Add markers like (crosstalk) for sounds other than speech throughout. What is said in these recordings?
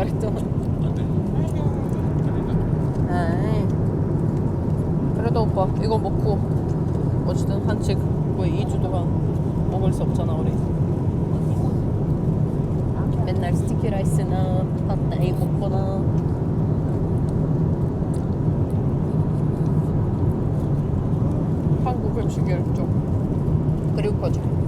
말했잖아. 안돼. 아, 에이. 그래도 오빠 이거 먹고 어쨌든 한책 뭐 2주 동안 먹을 수 없잖아 우리. 맨날 스티키 라이스나 팟타이 먹거나 한국을 죽일 좀 그리고 거죠.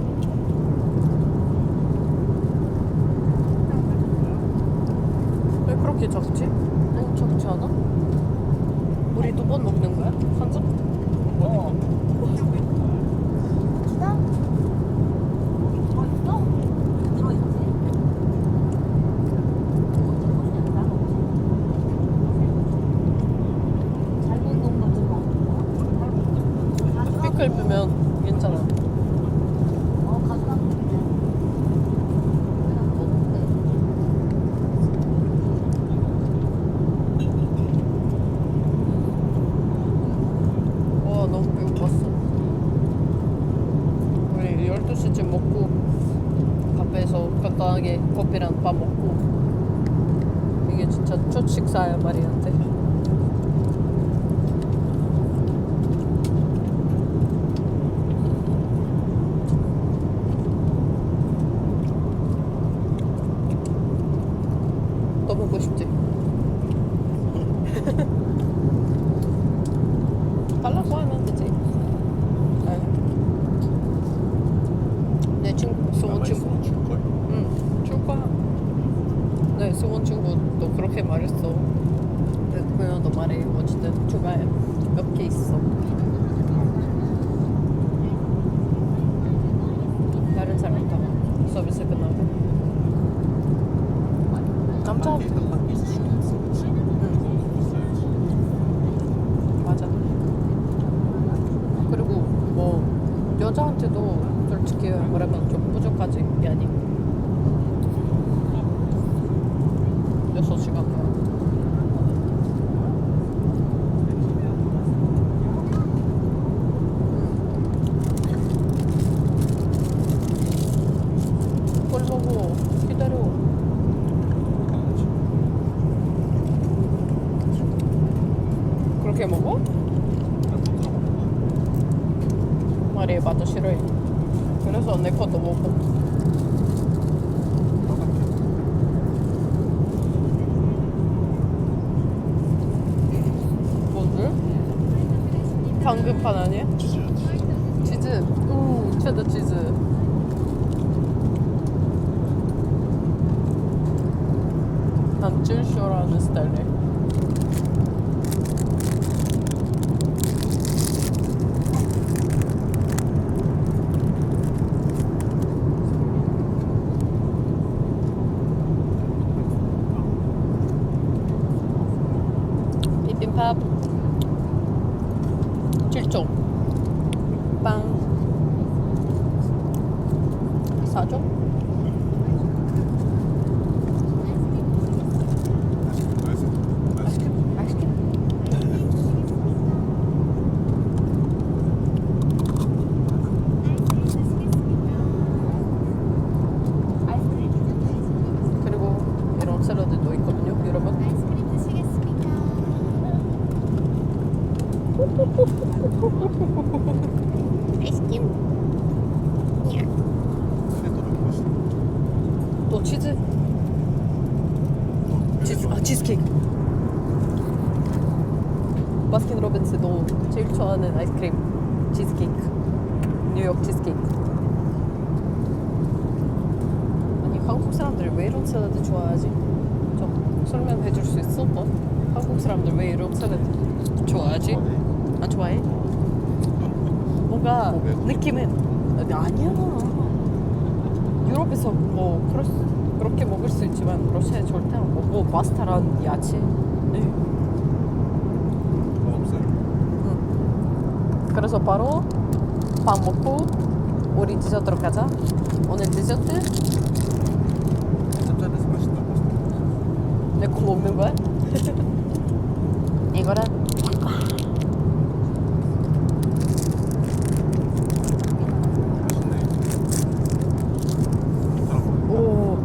주스집 먹고 카페에서 간단하게 커피랑 밥 먹고. 이게 진짜 첫 식사야 말이야 근데 또 먹고 싶지? (laughs) 남자 간판 아니에요? 아 치즈케이크. 바스킨 로빈스도 제일 좋아하는 아이스크림 치즈케이크. 뉴욕 치즈케이크. 아니 한국 사람들이 왜 이런 샐러드 좋아하지? 좀 설명해 줄 수 있어? 뭐? 한국 사람들 왜 이런 샐러드 좋아하지? 안 좋아해? 뭔가 느낌은 아니야. 유럽에서 뭐 그럴 수, 그렇게 먹을 수 있지만 러시아에 절대 안 먹고 파스타랑 야채. 네. 뭐 없어요? 그래서 바로 밥 먹고 우리 디저트로 가자. 오늘 디저트 짭짤해서 맛있다고. 내거 먹는 거야? (laughs) 이거랑 맛있네. 사람 오.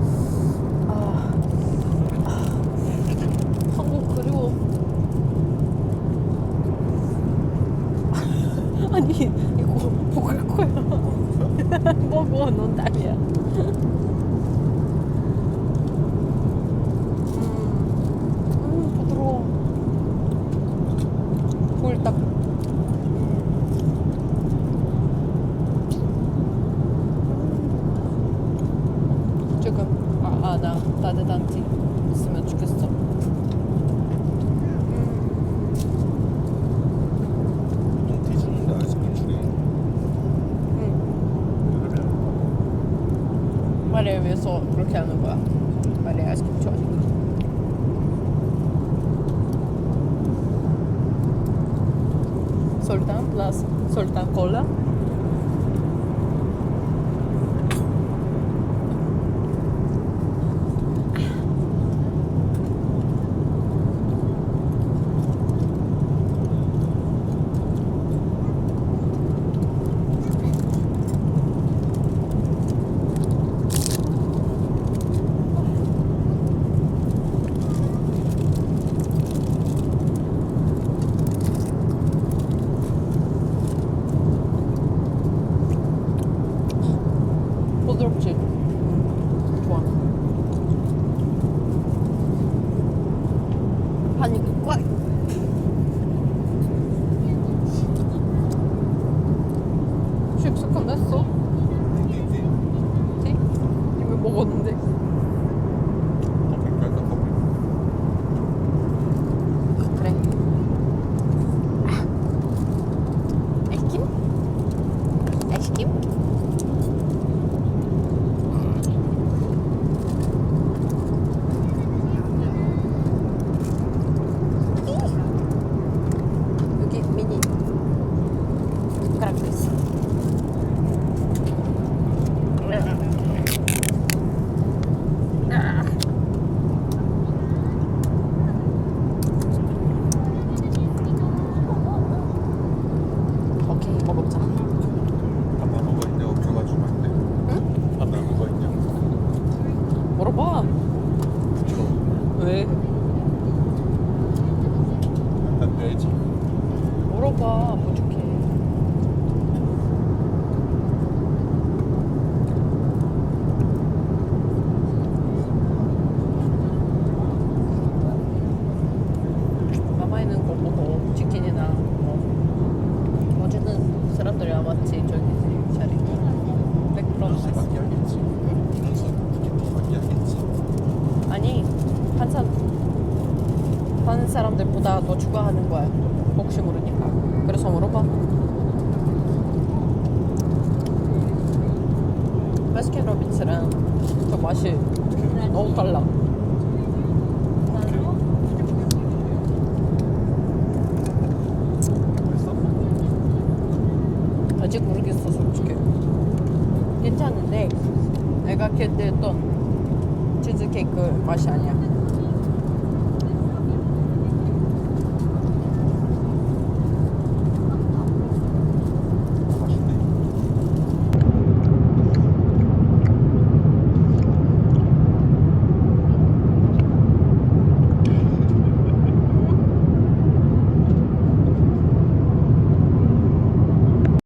아. 아. 한국 그리워. 아니 이거 먹을 거야. 먹어 넌 딸이야. 음, 음 부드러워. 꿀딱. 조금 아나 따뜻한 티 있으면 좋겠어. 보통 티 주는데 아이스크림 주네. 응. 그러면 말에 위해서 그렇게 하는 거야. 말 혹시 모르니까. 그래서 물어봐. 바스킨 로빈스랑 그 맛이 너무 달라? 아직 모르겠어 솔직히. 괜찮은데? 내가 기대했던 치즈케이크 맛이 아니야